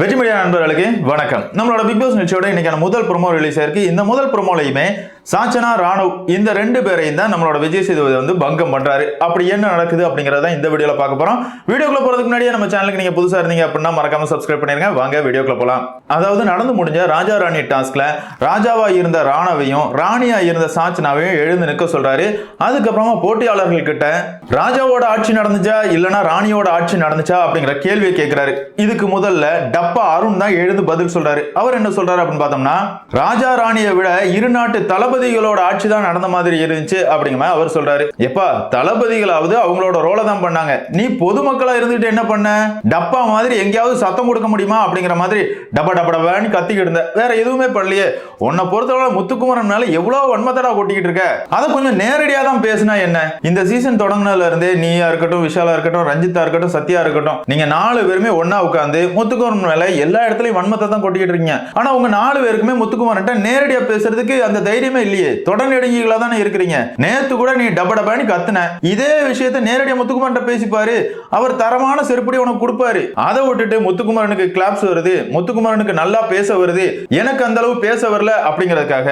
வெற்றி மீடியா நண்பர்களுக்கு வணக்கம். நம்மளோட பிக் பாஸ் நிகழ்ச்சியோட இன்னைக்கான முதல் ப்ரோமோ ரிலீஸ் ஆயிருக்கு இந்த முதல் ப்ரோமோலையுமே சாச்சனா ராணுவ் இந்த ரெண்டு பேரையும் தான் நம்மளோட விஜய் சேதுபதி வந்து பங்கம் பண்றாரு. அப்படி என்ன நடக்குது அப்படிங்கறத இந்த வீடியோல பார்க்க போறோம். வீடியோக்குள்ள போறதுக்கு முன்னாடியே நம்ம சேனலுக்கு நீங்க புதுசா இருந்தீங்க அப்படின்னா மறக்காம சப்ஸ்கிரைப் பண்ணிருங்க. வாங்க வீடியோக்குள்ள போலாம். அதாவது நடந்து முடிஞ்ச ராஜா ராணி டாஸ்க்ல ராஜாவா இருந்த ராணவையும் ராணியா இருந்த சாச்சனாவையும் எழுந்து நிற்க சொல்றாரு. அதுக்கப்புறமா போட்டியாளர்கள் கிட்ட ராஜாவோட ஆட்சி நடந்துச்சா? இல்லனா ராணியோட ஆட்சி நடந்துச்சா? அப்படிங்கிற கேள்வியை கேட்கிறாரு இதுக்கு முதல்ல டப் டப்பா அருண் தான் எழுந்து பதில் சொல்றாரு. அவர் என்ன சொல்றாரு அப்படின்னு பார்த்தோம்னா ராஜா ராணியை விட இரு நாட்டு தளபதிகளோட ஆட்சி தான் நடந்த மாதிரி இருந்துச்சு அப்படிங்கிற மாதிரி அவர் சொல்றாரு. எப்பா தளபதிகளாவது அவங்களோட ரோலை தான் பண்ணாங்க. நீ பொதுமக்களா இருந்துட்டு என்ன பண்ண? டப்பா மாதிரி எங்கேயாவது சத்தம் கொடுக்க முடியுமா அப்படிங்கிற மாதிரி டப்பா டப்பா டப்பான்னு கத்திக்கிட்டு இருந்த. வேற எதுவுமே பண்ணலையே. உன்னை பொறுத்தவரை முத்துக்குமரம்னால எவ்வளவு வன்மத்தடா கொட்டிக்கிட்டு இருக்க? அதை கொஞ்சம் நேரடியா தான் பேசினா என்ன? இந்த சீசன் தொடங்கினதுல இருந்தே நீயா இருக்கட்டும் விஷாலா இருக்கட்டும் ரஞ்சிதா இருக்கட்டும் சத்யா இருக்கட்டும் நீங்க நாலு பேருமே ஒன்னா உட்காந்து முத்துக்குமரம் மேல எல்லா இடத்துலயும் வன்மத்தை தான் கொட்டிக்கிட்டு இருக்கீங்க. ஆனா உங்க நாலு பேருக்குமே முத்துக்குமார்ட்ட நேரடியா பேசுறதுக்கு அந்த தைரியமே இல்லையே. தொடர் நெடுங்கிகளா தானே இருக்கிறீங்க. நேத்து கூட நீ டப டபான்னு கத்துன. இதே விஷயத்த நேரடியா முத்துக்குமார்ட்ட பேசிப்பாரு. அவர் தரமான செருப்படி உனக்கு கொடுப்பாரு. அதை விட்டுட்டு முத்துக்குமாரனுக்கு கிளாப்ஸ் வருது. முத்துக்குமாரனுக்கு நல்லா பேச வருது. எனக்கு அந்த அளவு பேச வரல அப்படிங்கறதுக்காக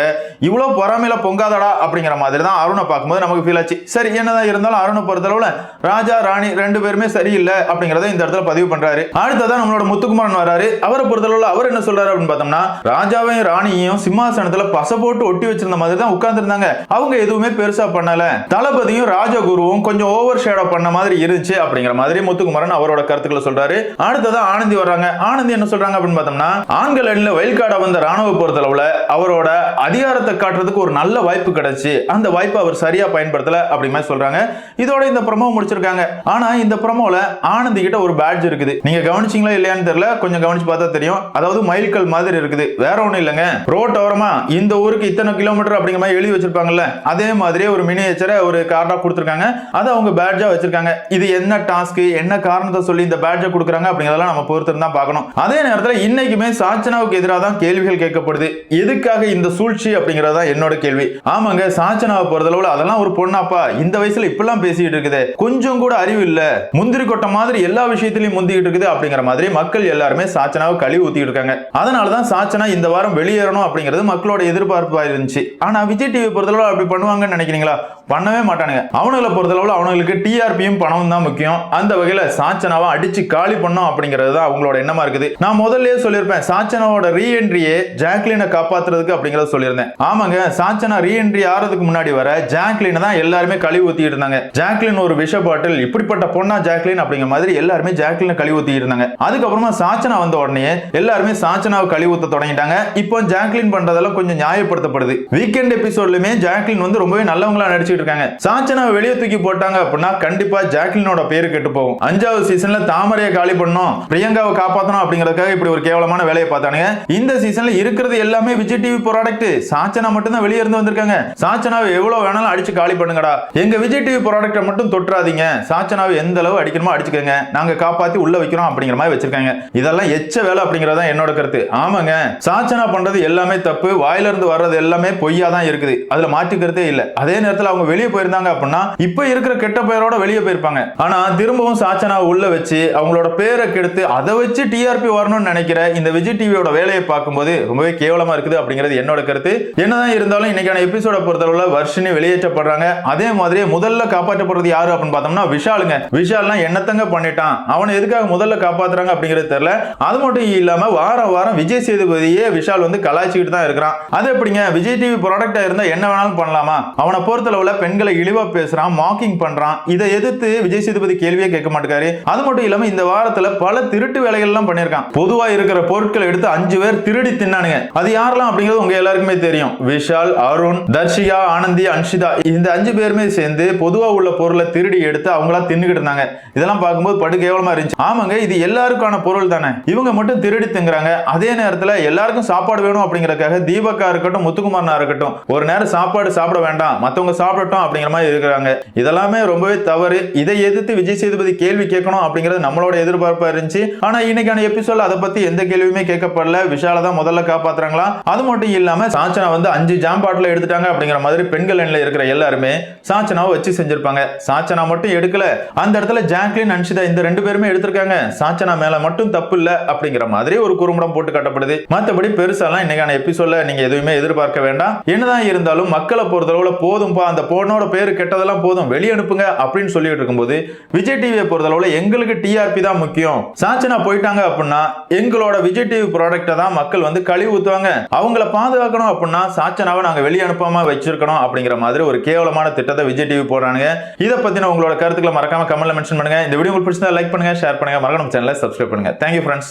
இவ்வளவு பொறாமையில பொங்காதடா அப்படிங்கிற மாதிரி தான் அருணை பார்க்கும்போது நமக்கு ஃபீல் ஆச்சு. சரி என்னதான் இருந்தாலும் அருணை பொறுத்தளவுல ராஜா ராணி ரெண்டு பேருமே சரியில்லை அப்படிங்கறத இந்த இடத்துல பதிவு பண்றாரு. அடுத்ததான் நம்மளோட முத்துக்குமரன் வராரு அவரை பொறுத்தளவுல அவர் என்ன சொல்றாரு அப்படின்னு பார்த்தோம்னா ராஜாவையும் ராணியையும் சிம்மாசனத்துல பச போட்டு ஒட்டி வச்சிருந்த மாதிரி தான் உட்கார்ந்துருந்தாங்க. அவங்க எதுவுமே பெருசா பண்ணல. தளபதியும் ராஜகுருவும் கொஞ்சம் ஓவர் ஷேடோ பண்ண மாதிரி இருந்துச்சு அப்படிங்கிற மாதிரி முத்துக்குமரன் அவரோட கருத்துக்களை சொல்றாரு. அடுத்ததான் ஆனந்தி வர்றாங்க. ஆனந்தி என்ன சொல்றாங்க அப்படின்னு பார்த்தோம்னா ஆண்கள் அணில வயல்காடா வந்த ராணுவ பொறுத்தளவுல அவரோட அதிகாரத்தை காட்டுறதுக்கு ஒரு நல்ல வாய்ப்பு கிடைச்சு. அந்த வாய்ப்பை அவர் சரியா பயன்படுத்தல அப்படி மாதிரி சொல்றாங்க. இதோட இந்த ப்ரமோ முடிச்சிருக்காங்க. ஆனா இந்த ப்ரமோல ஆனந்தி கிட்ட ஒரு பேட்ஜ் இருக்குது. நீங்க கவனிச்சிங்களா இல்லையான்னு தெரியல. கொஞ்சம் கவனிச்சு பார்த்தா தெரியும்? அதாவது மைல்கல் மாதிரி இருக்குது. வேற ஒன்றும் இல்லைங்க. ரோட் ஓரமா இந்த ஊருக்கு இத்தனை கிலோமீட்டர் அப்படிங்கிற மாதிரி எழுதி வச்சிருப்பாங்கல்ல அதே மாதிரியே ஒரு மினியேச்சரை ஒரு கார்டா கொடுத்துருக்காங்க. அதை அவங்க பேட்ஜா வச்சிருக்காங்க. இது என்ன டாஸ்க் என்ன காரணத்தை சொல்லி இந்த பேட்ஜை கொடுக்குறாங்க அப்படிங்கிறதெல்லாம் நம்ம பொறுத்து தான் பார்க்கணும். அதே நேரத்தில் இன்னைக்குமே சாச்சனாவுக்கு எதிராக தான் கேள்விகள் கேட்கப்படுது. எதுக்காக இந்த சூழ்ச்சி அப்படிங்கிறது தான் என்னோட கேள்வி. ஆமாங்க சாச்சனாவை பொறுத்தளவுல அதெல்லாம் ஒரு பொண்ணாப்பா. இந்த வயசுல இப்பெல்லாம் பேசிட்டு இருக்குது. கொஞ்சம் கூட அறிவு இல்ல. முந்திரி கொட்டை மாதிரி எல்லா விஷயத்திலையும் முந்திக்கிட்டு இருக்குது அப்படிங்கிற மாதிரி மக்கள் எல்லாருமே சாச்சனாவை கழுவி ஊத்திட்டு இருக்காங்க அதனால தான் சாச்சனா இந்த வாரம் வெளியேறணும் அப்படிங்கிறது மக்களோட எதிர்பார்ப்பா இருந்துச்சு. ஆனா விஜய் டிவி பொறுத்தளவு அப்படி பண்ணுவாங்கன்னு நினைக்கிறீங்களா? பண்ணவே மாட்டானுங்க. அவனுங்களை பொறுத்தளவுல அவனுங்களுக்கு டிஆர்பியும் பணமும் தான் முக்கியம். அந்த வகையில சாச்சனாவை அடிச்சு காலி பண்ணோம் அப்படிங்கிறது தான் அவங்களோட எண்ணமா இருக்குது. நான் முதல்லயே சொல்லியிருப்பேன் சாச்சனாவோட ரீஎன்ட்ரியே ஜாக்லினை காப்பாத்துறதுக்கு அப்படிங்கறத சொல்லியிருந்தேன். ஆமாங்க சாச்சனா ரீஎன்ட்ரி ஆறதுக்கு முன்னாடி வர ஜாக்லினை தான் எல்லாருமே கழுவி ஊத்திட்டு இருந்தாங்க. ஜாக்லின் ஒரு விஷ பாட்டில் இப்படிப்பட்ட பொண்ணா ஜாக்லின் அப்படிங்கிற மாதிரி எல்லாருமே ஜாக்லினை கழுவி ஊத்திட்டு இருந்தாங்க. அதுக்கப்புறமா சாச்சனா வந்த உடனே எல்லாருமே சாச்சனாவை கழிவு ஊத்த தொடங்கிட்டாங்க. இப்போ ஜாக்லின் பண்றதெல்லாம் கொஞ்சம் நியாயப்படுத்தப்படுது. வீக்கெண்ட் எபிசோட்லயுமே ஜாக்லின் வந்து ரொம்பவே நல்லவங்களா நடிச்சிட்டு இருக்காங்க. சாச்சனாவை வெளியே தூக்கி போட்டாங்க அப்படின்னா கண்டிப்பா ஜாக்லினோட பேரு கெட்டு போகும். அஞ்சாவது சீசன்ல தாமரையை காலி பண்ணணும் பிரியங்காவை காப்பாத்தணும் அப்படிங்கறதுக்காக இப்படி ஒரு கேவலமான வேலையை பார்த்தானுங்க. இந்த சீசன்ல இருக்கிறது எல்லாமே விஜய் டிவி ப்ராடக்ட் சாச்சனா மட்டும் தான் வெளியே இருந்து வந்திருக்காங்க. சாச்சனாவை எவ்வளவு வேணாலும் அடிச்சு காலி பண்ணுங்கடா. எங்க விஜய் டிவி ப்ராடக்ட்டை மட்டும் தொட்டுறாதீங்க. சாச்சனாவை எந்த அளவு அடிக்கணுமோ அடிச்சுக்கோங்க. நாங்க காப்பாத்தி உள்ள வைக்கிறோம் அப்படிங்கிற மாதிரி வச்சிருக்காங்க. இதெல்லாம் எச்ச வேலை அப்படிங்கறதா என்னோட கருத்து. ஆமாங்க. சாச்சனா பண்றது எல்லாமே தப்பு. வாயில இருந்து வர்றது எல்லாமே பொய்யா தான் இருக்குது. அதுல மாற்றிக்கிறதே இல்லை. இல்ல அதே நேரத்துல அவங்க வெளியே போயிருந்தாங்க அப்படின்னா இப்ப இருக்கிற கெட்ட பெயரோட வெளியே போயிருப்பாங்க. ஆனா திரும்பவும் சாச்சனா உள்ள வச்சு அவங்களோட பேரை கெடுத்து அதை வச்சு டிஆர்பி வரணும்னு நினைக்கிற இந்த விஜய் டிவியோட வேலையை பார்க்கும்போது ரொம்பவே கேவலமா இருக்குது அப்படிங்கிறது என்னோட கருத்து. என்னதான் இருந்தாலும் இன்னைக்கான எபிசோட பொறுத்தளவுல வருஷனி வெளியேற்றப்படுறாங்க. அதே மாதிரி முதல்ல காப்பாற்றப்படுறது யாரு அப்படின்னு பார்த்தோம்னா விஷாலுங்க. விஷால்லாம் என்னத்தங்க பண்ணிட்டான்? அவனை எதுக்காக முதல்ல காப்பாத்துறாங்க அப்படிங்கிறது தெரியல. அது மட்டும் இல்லாம வாரம் வாரம் விஜய் சேதுபதியே விஷால் வந்து கலாய்ச்சிக்கிட்டு தான் இருக்கிறான். அது எப்படிங்க? விஜய் டிவி ப்ராடக்டா இருந்தா என்ன வேணாலும் பண்ணலாமா? அவனை பொறுத்தளவுல பெண்களை இழிவா பேசுறான் மாக்கிங் பண்றான். இதை எதிர்த்து விஜய் சேதுபதி கேள்வியே கேட்க மாட்டேங்காரு அது மட்டும் இல்லாம இந்த வாரத்துல பல திருட்டு வேலைகள் எல்லாம் பண்ணிருக்கான் பொதுவா இருக்கிற பொருட்களை எடுத்து அஞ்சு பேர் திருடி தின்னானுங்க. அது யாரெல்லாம் அப்படிங்கிறது உங்க எல்லாருக்குமே தெரியும். விஷால் அருண் தர்ஷிகா ஆனந்தி அன்ஷிதா. இந்த அஞ்சு பேருமே சேர்ந்து பொதுவா உள்ள பொருளை திருடி எடுத்து அவங்களா தின்னுகிட்டு இருந்தாங்க. இதெல்லாம் பார்க்கும்போது படு கேவலமா இருந்துச்சு. ஆமாங்க இது எல்லாருக்கான பொருள் தானே. இவங்க மட்டும் திருடி திங்குறாங்க. அதே நேரத்துல எல்லாருக்கும் சாப்பாடு வேணும் அப்படிங்கறதுக்காக தீபக்கா இருக்கட்டும் முத்துக்குமாரனா இருக்கட்டும் ஒரு நேரம் சாப்பாடு சாப்பிட வேண்டாம் மத்தவங்க சாப்பிடட்டும் அப்படிங்கிற மாதிரி இருக்கிறாங்க. இதெல்லாமே ரொம்பவே தவறு. இதை எதிர்த்து விஜய் சேதுபதி கேள்வி கேட்கணும் அப்படிங்கிறது நம்மளோட எதிர்பார்ப்பா இருந்துச்சு. ஆனா இன்னைக்கான எபிசோட்ல அதை பத்தி எந்த கேள்வியுமே கேட்கப்படல. விஷால தான் முதல்ல காப்பாத்துறாங்களா? அது மட்டும் இல்லாம சாச்சனா வந்து அஞ்சு ஜாம் பாட்டில் எடுத்துட்டாங்க அப்படிங்கிற மாதிரி பெண்கள் எண்ணில் இருக்கிற எல்லாருமே சாச்சனாவை வச்சு செஞ்சிருப்பாங்க. சாச்சனா மட்டும் எடுக்கல. அந்த இடத்துல ஜாக்லின் அன்ஷிதா இந்த ரெண்டு பேருமே எடுத்திருக்காங்க. சாச்சனா மேல மட்டும் தப்பு இல்ல. அப்படிங்கிற மாதிரி ஒரு குறும்படம் போட்டு காட்டப்படுது. மற்றபடி பெருசாலாம் இன்னைக்கான எபிசோட்ல நீங்க எதுவுமே எதிர்பார்க்க வேண்டாம். என்னதான் இருந்தாலும் மக்களை பொறுத்தளவுல போதும்பா அந்த பொண்ணோட பேரு கெட்டதெல்லாம் போதும் வெளியே அனுப்புங்க அப்படின்னு சொல்லிட்டு இருக்கும்போது விஜய் டிவியை பொறுத்தளவுல எங்களுக்கு டிஆர்பி தான் முக்கியம். சாச்சனா போயிட்டாங்க அப்படின்னா எங்களோட விஜய் டிவி ப்ராடக்டை தான் மக்கள் வந்து கழுவி ஊத்துவாங்க. அவங்கள பாதுகாக்கணும் அப்படின்னா சாச்சனாவை நாங்க வெளியே அனுப்பாம வச்சிருக்கணும் அப்படிங்கிற மாதிரி ஒரு கேவலமான திட்டத்தை விஜய் டிவி போடுறானுங்க. இதை பத்தின உங்களோட கருத்துக்களை மறக்காம கமெண்ட்ல மென்ஷன் பண்ணுங்க. இந்த வீடியோ உங்களுக்கு பிடிச்சிருந்தா லைக் பண்ணுங்க ஷேர் பண்ணுங்க. மறக்காம சேனலை சப்ஸ்கிரைப் பண்ணுங்க. Thank you friends